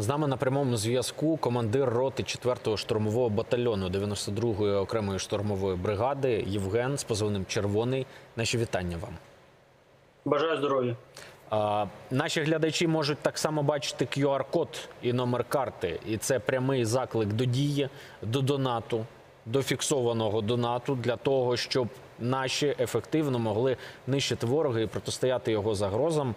З нами на прямому зв'язку командир роти 4-го штурмового батальйону 92-ї окремої штурмової бригади Євген з позивним Червоний. Наші вітання вам. Бажаю здоров'я. Наші глядачі можуть так само бачити QR-код і номер карти, і це прямий заклик до дії, до донату, до фіксованого донату для того, щоб наші ефективно могли нищити ворога і протистояти його загрозам.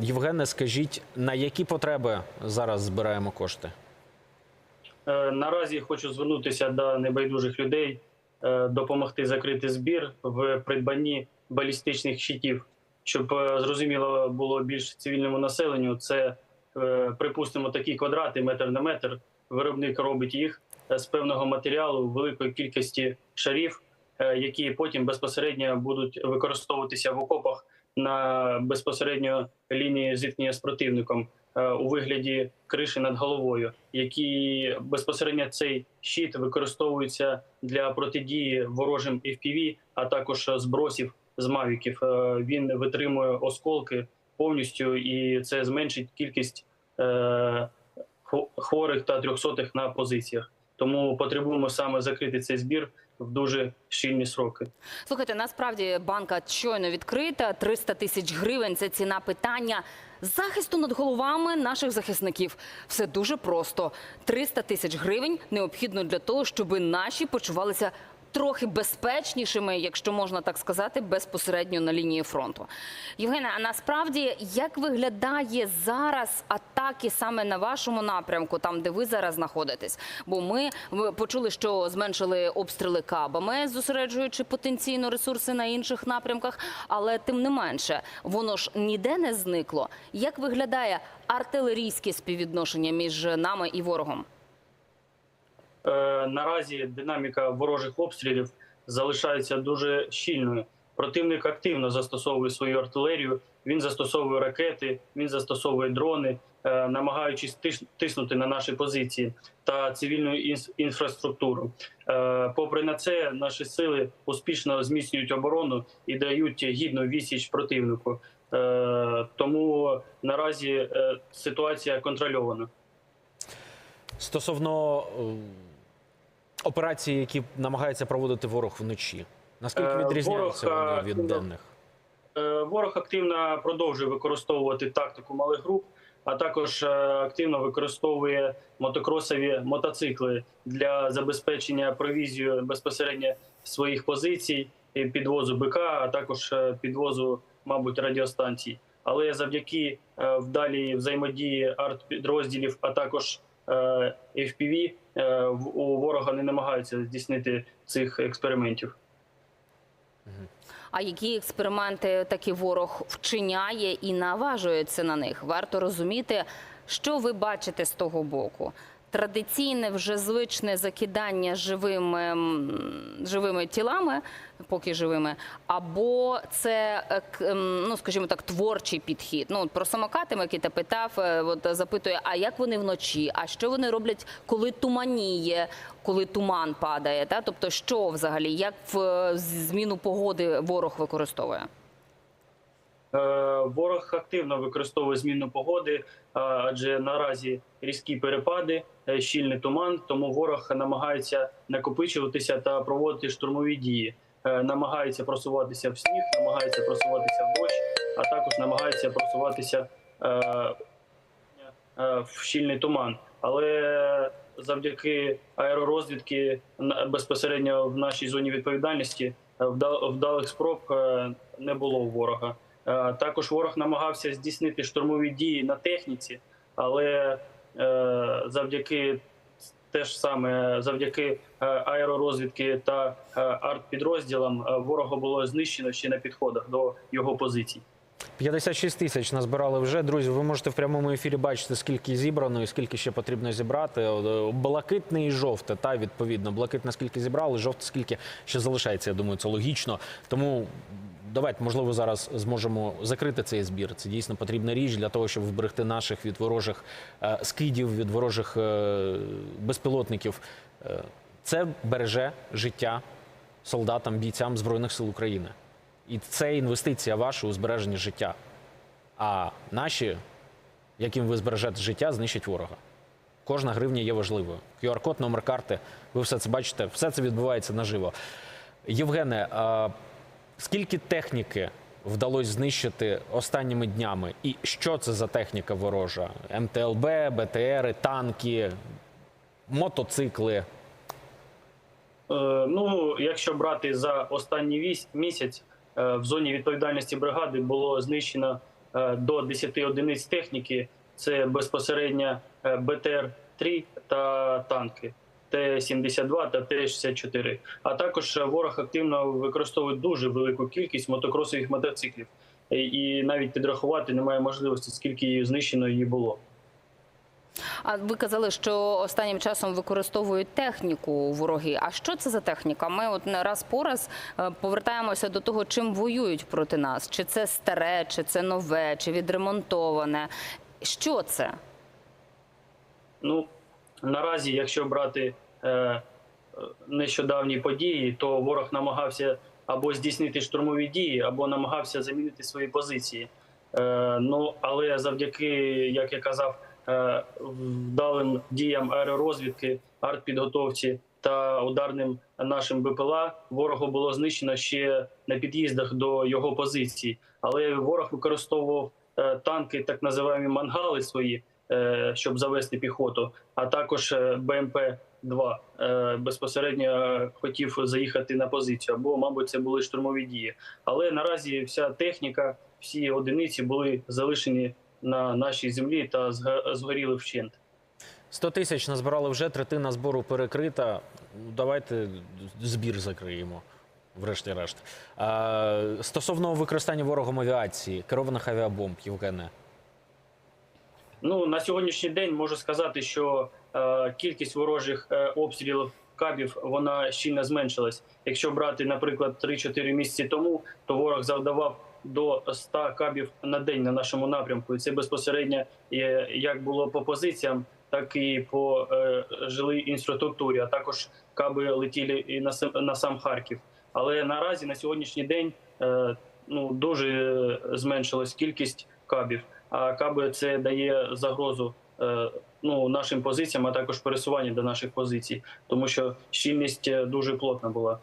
Євгене, скажіть, на які потреби зараз збираємо кошти? Е, Наразі хочу звернутися до небайдужих людей, е, допомогти закрити збір в придбанні балістичних щитів, щоб е, зрозуміло було більш цивільному населенню. Це е, припустимо такі квадрати, метр на метр. Виробник робить їх е, з певного матеріалу великої кількості шарів, е, які потім безпосередньо будуть використовуватися в окопах на безпосередньо лінії зіткнення з противником е, у вигляді криші над головою, які безпосередньо цей щит використовується для протидії ворожим FPV, а також збросів з мавіків. Е, Він витримує осколки повністю, і це зменшить кількість е, хворих та трьохсотих на позиціях. Тому потребуємо саме закрити цей збір в дуже щільні сроки. Слухайте, насправді банка щойно відкрита. 300 тисяч гривень це ціна питання захисту над головами наших захисників. Все дуже просто. 300 тисяч гривень необхідно для того, щоб наші почувалися. Трохи безпечнішими, якщо можна так сказати, безпосередньо на лінії фронту. Євгена, а насправді як виглядає зараз атаки саме на вашому напрямку, там де ви зараз знаходитесь? Бо ми почули, що зменшили обстріли кабами, зосереджуючи потенційно ресурси на інших напрямках, але тим не менше, воно ж ніде не зникло. Як виглядає артилерійське співвідношення між нами і ворогом? Е, наразі динаміка ворожих обстрілів залишається дуже щільною. Противник активно застосовує свою артилерію. Він застосовує ракети, він застосовує дрони, е, намагаючись тис- тиснути на наші позиції та цивільну інфраструктуру. Е, Попри на це, наші сили успішно зміцнюють оборону і дають гідну відсіч противнику. Тому наразі ситуація контрольована. Стосовно операцій, які намагається проводити ворог вночі, наскільки Е, відрізняються ворог, вони е, від денних? Е, Ворог активно продовжує використовувати тактику малих груп, а також активно використовує мотокросові мотоцикли для забезпечення провізію безпосередньо своїх позицій, і підвозу БК, а також підвозу, мабуть, радіостанцій. Але завдяки вдалій взаємодії артпідрозділів, а також FPV, е, в- у ворога не намагаються здійснити цих експериментів. А які експерименти таки ворог вчиняє і наважується на них? Варто розуміти, що ви бачите з того боку. Традиційне вже звичне закидання живими, живими тілами, поки живими, або це, е, ну скажімо так, творчий підхід. Ну про самокати Микита питав, е, от запитує, а як вони вночі? А що вони роблять, коли туманіє, коли туман падає? Та тобто, що взагалі, як в зміну погоди ворог використовує? Е, Ворог активно використовує зміну погоди, адже наразі різкі перепади, е, щільний туман. Тому ворог намагається накопичуватися та проводити штурмові дії. Е, Намагається просуватися в сніг, намагається просуватися в дощ, а також намагається просуватися е, е, в щільний туман. Але завдяки аеророзвідки безпосередньо в нашій зоні відповідальності е, вдалих спроб е, не було у ворога. Е, Також ворог намагався здійснити штурмові дії на техніці, але е, завдяки теж саме завдяки е, аеророзвідки та артпідрозділам ворога було знищено ще на підходах до його позицій. 56 тисяч назбирали вже. Друзі, ви можете в прямому ефірі бачити, скільки зібрано і скільки ще потрібно зібрати. Блакитне і жовте, та відповідно. Блакитне скільки зібрали, жовте скільки ще залишається. Я думаю, це логічно. Тому давайте, можливо, зараз зможемо закрити цей збір. Це дійсно потрібна річ для того, щоб вберегти наших від ворожих е, скидів, від ворожих е, безпілотників. Е, Це береже життя солдатам, бійцям Збройних сил України. І це інвестиція ваша у збереження життя. А наші яким ви збережете життя, знищить ворога. Кожна гривня є важливою. QR-код, номер карти, ви все це бачите, все це відбувається наживо. Євгене, скільки техніки вдалося знищити останніми днями? І що це за техніка ворожа? МТЛБ, БТРи, танки, мотоцикли. Е, Ну, якщо брати за останній місяць, е, в зоні відповідальності бригади було знищено е, до 10 одиниць техніки. Це безпосередньо е, БТР-3 та танки Т-72 та Т-64. А також ворог активно використовує дуже велику кількість мотокросових мотоциклів. І- навіть підрахувати немає можливості, скільки її знищено її було. А ви казали, що останнім часом використовують техніку вороги. А що це за техніка? Ми от раз по раз е, повертаємося до того, чим воюють проти нас. Чи це старе, чи це нове, чи відремонтоване. Що це? Ну наразі, якщо брати нещодавні події, то ворог намагався або здійснити штурмові дії, або намагався замінити свої позиції. Е, ну але завдяки, як я казав, е, вдалим діям аеророзвідки, артпідготовці та ударним нашим БПЛА ворогу було знищено ще на під'їздах до його позицій. Але ворог використовував е, танки, так називаємо мангали свої, е, щоб завести піхоту, а також е, БМП-2 е, безпосередньо е, хотів заїхати на позицію, або, мабуть, це були штурмові дії. Але наразі вся техніка, всі одиниці були залишені на нашій землі та згоріли вщент. 100 тисяч назбирали вже, третина збору перекрита. Давайте збір закриємо. Врешті-решт. А, стосовно використання ворогом авіації, керованих авіабомб, Євгене. Ну на сьогоднішній день можу сказати, що е, кількість ворожих е, обстрілів кабів вона щільно зменшилась. Якщо брати, наприклад, 3-4 місяці тому, то ворог завдавав до 100 кабів на день на нашому напрямку. І це безпосередньо е, як було по позиціям, так і по е, жилій інфраструктурі. А також каби летіли і на на сам Харків. Але наразі на сьогоднішній день е, ну дуже зменшилась кількість кабів. А каби це дає загрозу е, ну нашим позиціям, а також пересування до наших позицій, тому що щільність е, дуже плотна була.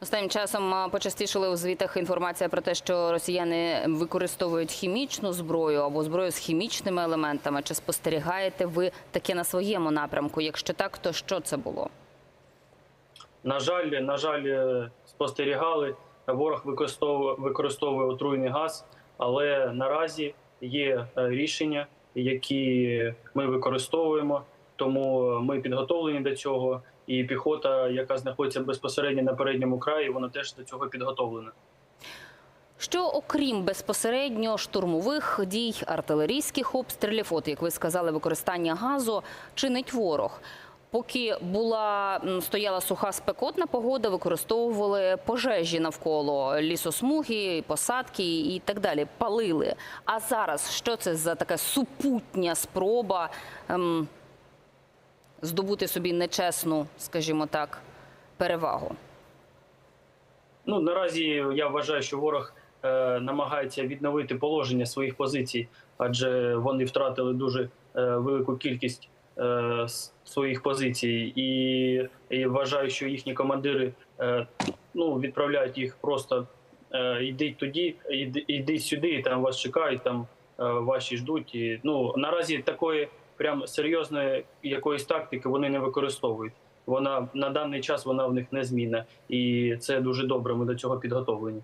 Останнім часом почастішили у звітах інформація про те, що росіяни використовують хімічну зброю або зброю з хімічними елементами. Чи спостерігаєте ви таке на своєму напрямку? Якщо так, то що це було? На жаль, на жаль, е, спостерігали. Ворог використовує, використовує отруйний газ, але наразі є е, рішення, які ми використовуємо. Тому ми підготовлені до цього. І піхота, яка знаходиться безпосередньо на передньому краї, вона теж до цього підготовлена. Що окрім безпосередньо штурмових дій, артилерійських обстрілів, от як ви сказали, використання газу чинить ворог. Поки була стояла суха спекотна погода, використовували пожежі навколо лісосмуги, посадки і так далі. Палили. А зараз що це за така супутня спроба ем, здобути собі нечесну, скажімо так, перевагу? Ну наразі я вважаю, що ворог е, намагається відновити положення своїх позицій, адже вони втратили дуже е, велику кількість своїх позицій, і, і вважаю, що їхні командири е, ну, відправляють їх просто е, йдіть тоді, йди- сюди, там вас чекають, там е, ваші ждуть. І, ну наразі такої прям серйозної якоїсь тактики вони не використовують. Вона на даний час вона в них незмінна, і це дуже добре. Ми до цього підготовлені.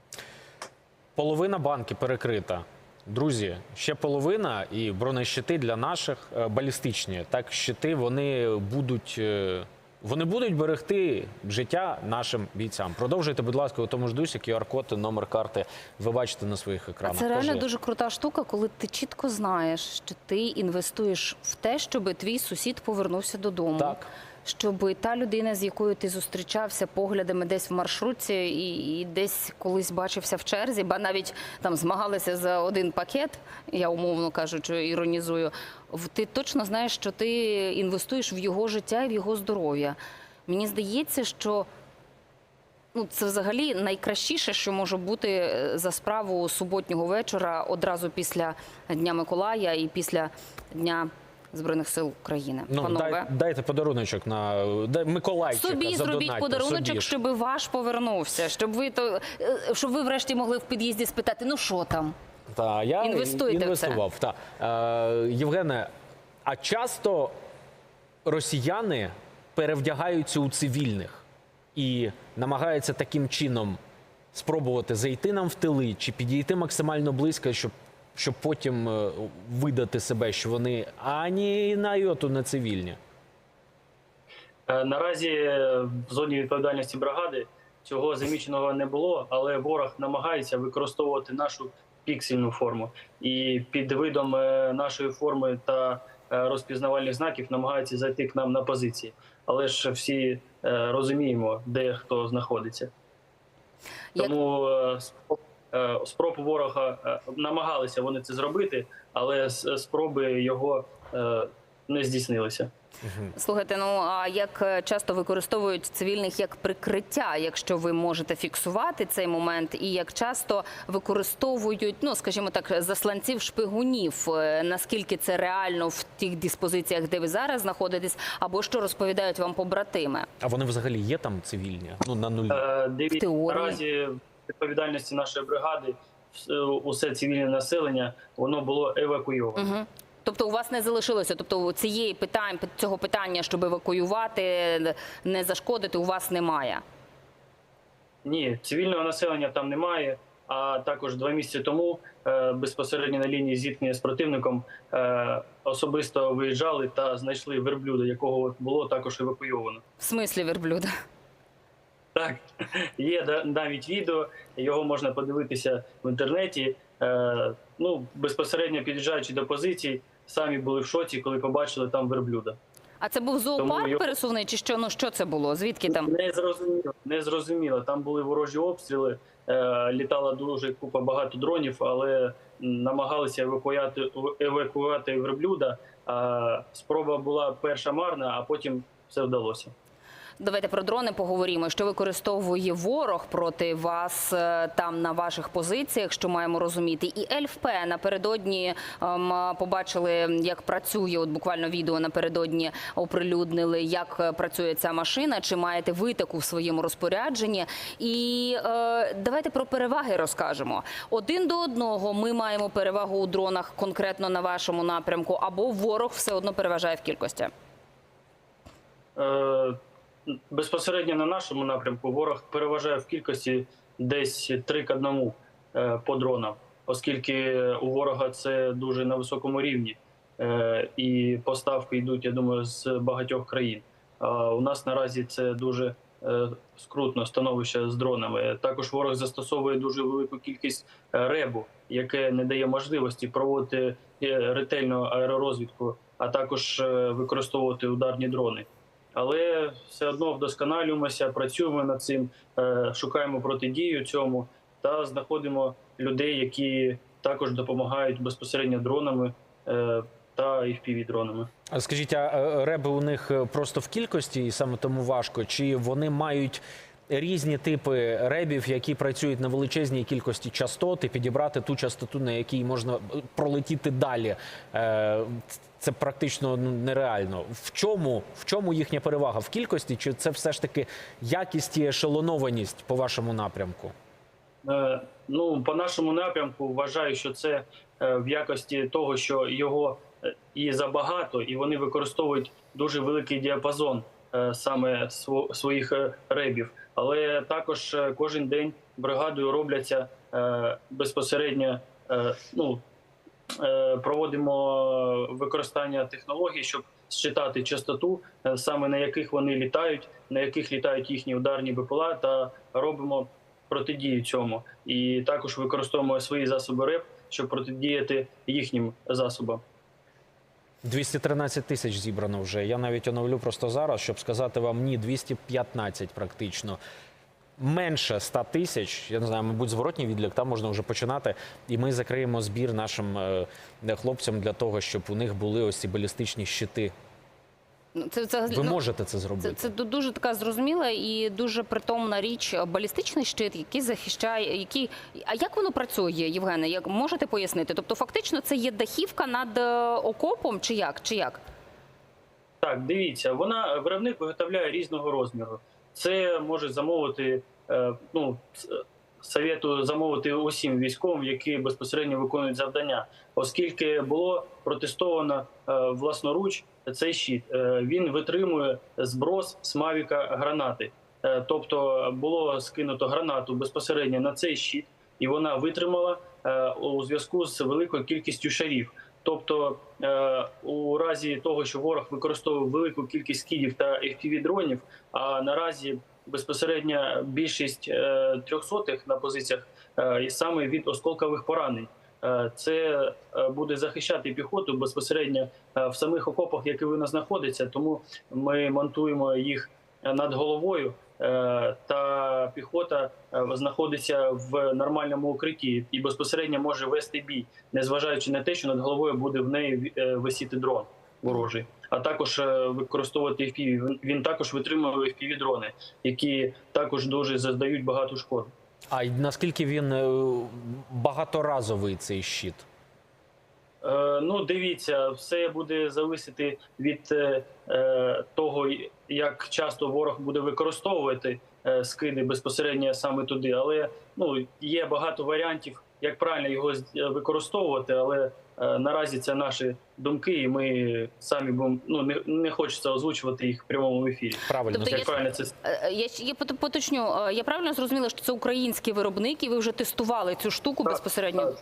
Половина банки перекрита. Друзі, ще половина і бронещити для наших е, балістичні. Так, щити вони будуть. е, Вони будуть берегти життя нашим бійцям. Продовжуйте, будь ласка, у тому ж дусі QR-код, номер карти. Ви бачите на своїх А екранах. це реально Кажи. дуже крута штука, коли ти чітко знаєш, що ти інвестуєш в те, щоб твій сусід повернувся додому. Так. Щоб та людина, з якою ти зустрічався поглядами десь в маршрутці і, і десь колись бачився в черзі, ба навіть там змагалися за один пакет, я умовно кажучи, іронізую. Ти точно знаєш, що ти інвестуєш в його життя і в його здоров'я. Мені здається, що Ну, це взагалі найкращіше, що може бути е, за справу суботнього вечора одразу після Дня Миколая і після Дня Збройних сил України. Ну, Панове, дай, дайте подаруночок на дай, Миколайчика. собі зробіть подаруночок, собі щоб ваш повернувся, щоб ви то е, щоб ви врешті могли в під'їзді спитати, ну що там? Та, я Інвестуйте інвестував. Та. Е, Євгене, а часто росіяни перевдягаються у цивільних і намагаються таким чином спробувати зайти нам в тили чи підійти максимально близько, щоб, щоб потім е, видати себе, що вони ані на йоту не цивільні. Е, Наразі в зоні відповідальності бригади цього заміченого не було, але ворог намагається використовувати нашу піксельну форму. І під видом е, нашої форми та розпізнавальних знаків намагаються зайти к нам на позиції. Але ж всі розуміємо, де хто знаходиться. Тому е, спроб ворога е, намагалися вони це зробити, але спроби його е, не здійснилися. Слухайте, ну а як е, часто використовують цивільних як прикриття, якщо ви можете фіксувати цей момент, і як часто використовують, ну скажімо так, засланців шпигунів? Е, Наскільки це реально в тих диспозиціях, де ви зараз знаходитесь, або що розповідають вам побратими? А вони взагалі є там цивільні? Ну на нулі. Е, В теорії. наразі відповідальності нашої бригади усе цивільне населення воно було евакуйовано. Угу. Тобто у вас не залишилося, тобто цієї питань цього питання, щоб евакуювати, не зашкодити, у вас немає. Ні, цивільного населення там немає. А також два місяці тому е, безпосередньо на лінії зіткнення з противником е, особисто виїжджали та знайшли верблюда, якого було також евакуйовано. В смислі верблюда? Так, є навіть відео, його можна подивитися в інтернеті. Е, ну, безпосередньо під'їжджаючи до позицій, самі були в шоці, коли побачили там верблюда. А це був зоопарк його- пересувний, чи що? Ну що це було? Звідки там? Не зрозуміло, не зрозуміло. Там були ворожі обстріли, е, літала дуже купа багато дронів, але намагалися евакуювати, евакуювати верблюда. А спроба була перша марна, а потім все вдалося. Давайте про дрони поговоримо. Що використовує ворог проти вас е, там на ваших позиціях? Що маємо розуміти? І ЛФП напередодні ем, побачили, як працює. От буквально відео напередодні оприлюднили, як е, працює ця машина. Чи маєте ви таку в своєму розпорядженні? І е, давайте про переваги розкажемо. Один до одного ми маємо перевагу у дронах конкретно на вашому напрямку, або ворог все одно переважає в кількості. Е, Безпосередньо на нашому напрямку ворог переважає в кількості десь 3 к 1 е, по дронам, оскільки у ворога це дуже на високому рівні, Е, і поставки йдуть, я думаю, з багатьох країн. А у нас наразі це дуже е, скрутно становище з дронами. Також ворог застосовує дуже велику кількість ребу, яке не дає можливості проводити ретельну аеророзвідку, а також використовувати ударні дрони. Але все одно вдосконалюємося, працюємо над цим, е, шукаємо протидію цьому та знаходимо людей, які також допомагають безпосередньо дронами е, та fpv дронами. А Скажіть, а е, реби у них просто в кількості і саме тому важко? Чи вони мають різні типи ребів, які працюють на величезній кількості частот, і підібрати ту частоту, на якій можна пролетіти далі? Е, Це практично ну, нереально. В чому, в чому їхня перевага? В кількості? Чи це все ж таки якість і ешелонованість по вашому напрямку? Е, Ну, по нашому напрямку вважаю, що це е, в якості того, що його і забагато, і вони використовують дуже великий діапазон саме своїх е, ребів. Але також е, кожен день бригадою робляться е, безпосередньо. е, Ну, е, проводимо використання технологій, щоб считати частоту, е, саме на яких вони літають, на яких літають їхні ударні БПЛА, та робимо протидію цьому. І також використовуємо свої засоби РЕП, щоб протидіяти їхнім засобам. 213 тисяч зібрано вже. Я навіть оновлю просто зараз, щоб сказати вам ні, 215 практично. Менше 100 тисяч, я не знаю, мабуть, зворотній відлік, там можна вже починати. І ми закриємо збір нашим е, хлопцям для того, щоб у них були ось ці балістичні щити. Ну, Це, це, Ви ну, можете це Це, зробити. це ду- дуже така зрозуміла і дуже притомна річ. Балістичний щит, який захищає, який а як воно працює, Євгене? Як можете пояснити? Тобто, фактично, це є дахівка над е, окопом, чи як? Чи як? Так, дивіться, вона виробник виготовляє різного розміру. Це може замовити. е, Ну советую замовити усім військовим, які безпосередньо виконують завдання, оскільки було протестовано е, власноруч цей щит. Е, Він витримує зброс з мавіка гранати. Е, Тобто було скинуто гранату безпосередньо на цей щит, і вона витримала е, у зв'язку з великою кількістю шарів. Тобто, у разі того, що ворог використовує велику кількість скидів та fpv дронів, а наразі безпосередньо більшість трьохсотих на позиціях саме від осколкових поранень. Е, Це е, буде захищати піхоту безпосередньо е, в самих окопах, які вона знаходиться. Тому ми монтуємо їх над головою, та піхота знаходиться в нормальному укритті і безпосередньо може вести бій, незважаючи на те, що над головою буде в неї висіти дрон ворожий. А також використовувати FPV. Він- також витримує FPV дрони, які також дуже заздають багато шкоди. А наскільки він е, багаторазовий цей щит? Е, Ну, дивіться, все буде залежати від е, того, як часто ворог буде використовувати скиди безпосередньо саме туди. Але ну є багато варіантів, як правильно його використовувати. Але наразі це наші думки, і ми самі будемо ну не, не хочеться озвучувати їх в прямому ефірі. Правильно, Тобто Як правильно це Е, Я, ще- я поточню. Е, Я правильно зрозуміла, що це український виробник, і ви вже тестували цю штуку Так, безпосередньо. так.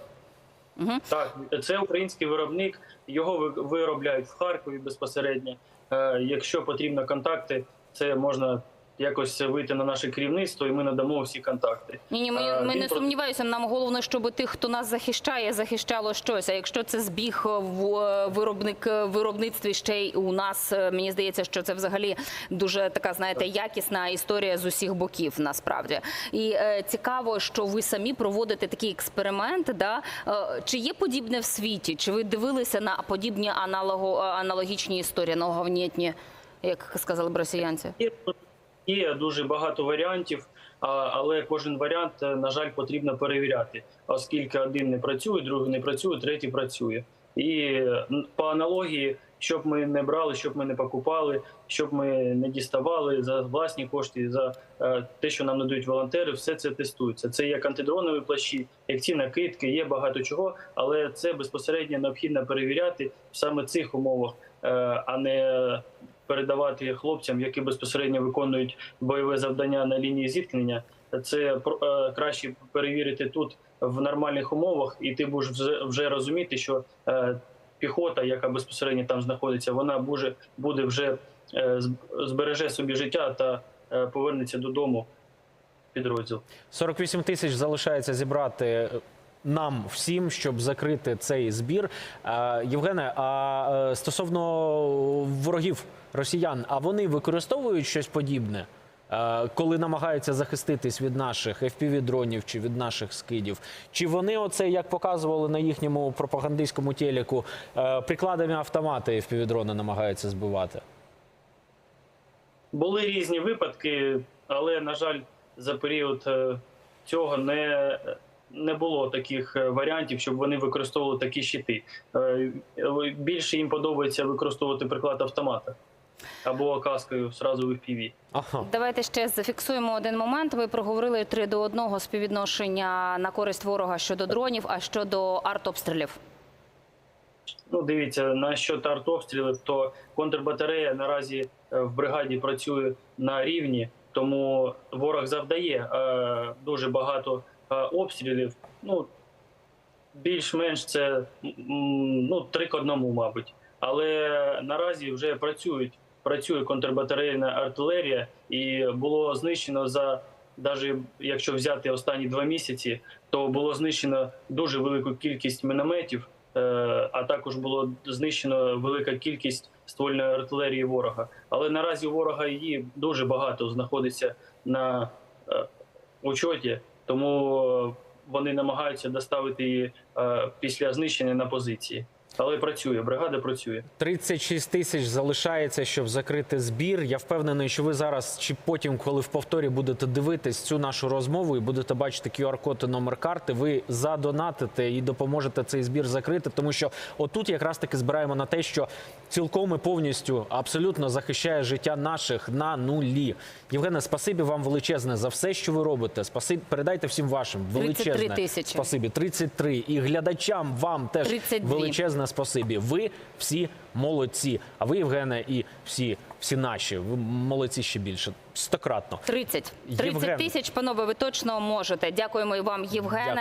Так, це український виробник. Його ви- виробляють в Харкові безпосередньо. Е, Якщо потрібно контакти, це можна якось вийти на наше керівництво, і ми надамо всі контакти. Ні, ні, ми, ми не про- сумніваюся. Нам головне, щоб тих, хто нас захищає, захищало щось. А якщо це збіг в е, виробник е, виробництві ще й у нас, е, мені здається, що це взагалі дуже така, знаєте, якісна історія з усіх боків. Насправді, і е, цікаво, що ви самі проводите такі експерименти. Да? Е, чи є подібне в світі? Чи ви дивилися на подібні аналого аналогічні історії, аналоговнітні, як сказали б росіянці? Є, дуже багато варіантів, але кожен варіант, е, на жаль, потрібно перевіряти, оскільки один не працює, другий не працює, третій працює. І по аналогії, щоб ми не брали, щоб ми не покупали, щоб ми не діставали за власні кошти, за е, те, що нам надають волонтери, все це тестується. Це як антидронові плащі, як ці накидки, є багато чого, але це безпосередньо необхідно перевіряти саме цих умовах, е, а не передавати хлопцям, які безпосередньо виконують бойове завдання на лінії зіткнення. Це е, краще перевірити тут в нормальних умовах, і ти будеш вже, розуміти, що е, піхота, яка безпосередньо там знаходиться, вона буде, вже е, збереже собі життя та повернеться додому підрозділ. 48 тисяч залишається зібрати нам всім, щоб закрити цей збір. Е, Євгене, а е, стосовно ворогів росіян, а вони використовують щось подібне, е, коли намагаються захиститись від наших FPV-дронів чи від наших скидів? Чи вони оце, як показували на їхньому пропагандистському телеку, прикладами автомата FPV-дрони намагаються збивати? Були різні випадки, але на жаль, за період цього не, не було таких е, варіантів, щоб вони використовували такі щити. Е, Більше їм подобається використовувати приклад автомата або каскою зразу в FPV. Ага. Давайте ще зафіксуємо один момент. Ви проговорили 3 до 1 співвідношення на користь ворога щодо дронів, а щодо артобстрілів. Ну, дивіться, на що артобстрілів, то контрбатарея наразі е, в бригаді працює на рівні, тому ворог завдає е, дуже багато обстрілів. Ну, більш-менш це ну, три к одному, мабуть. Але наразі вже працюють, працює контрбатарейна артилерія, і було знищено за навіть якщо взяти останні два місяці, то було знищено дуже велику кількість мінометів. Е, а також було знищено велика кількість ствольної артилерії ворога. Але наразі ворога її дуже багато знаходиться на е, учоті, тому вони намагаються доставити її е, після знищення на позиції. Але працює, бригада працює. 36 тисяч залишається, щоб закрити збір. Я впевнений, що ви зараз чи потім, коли в повторі будете дивитись цю нашу розмову і будете бачити QR-код і номер карти, ви задонатите і допоможете цей збір закрити. Тому що отут якраз таки збираємо на те, що цілком і повністю абсолютно захищає життя наших на нулі. Євгене, спасибі вам величезне за все, що ви робите. Спасибі, передайте всім вашим 33 величезне тисячі. спасибі. 33. І глядачам вам теж 32. величезне спасибі. Ви всі молодці. А ви, Євгене, і всі, всі наші, ви молодці ще більше. Стократно. 30. 30 Євген. тисяч, панове, ви точно можете. Дякуємо і вам, Євгене. Дякую.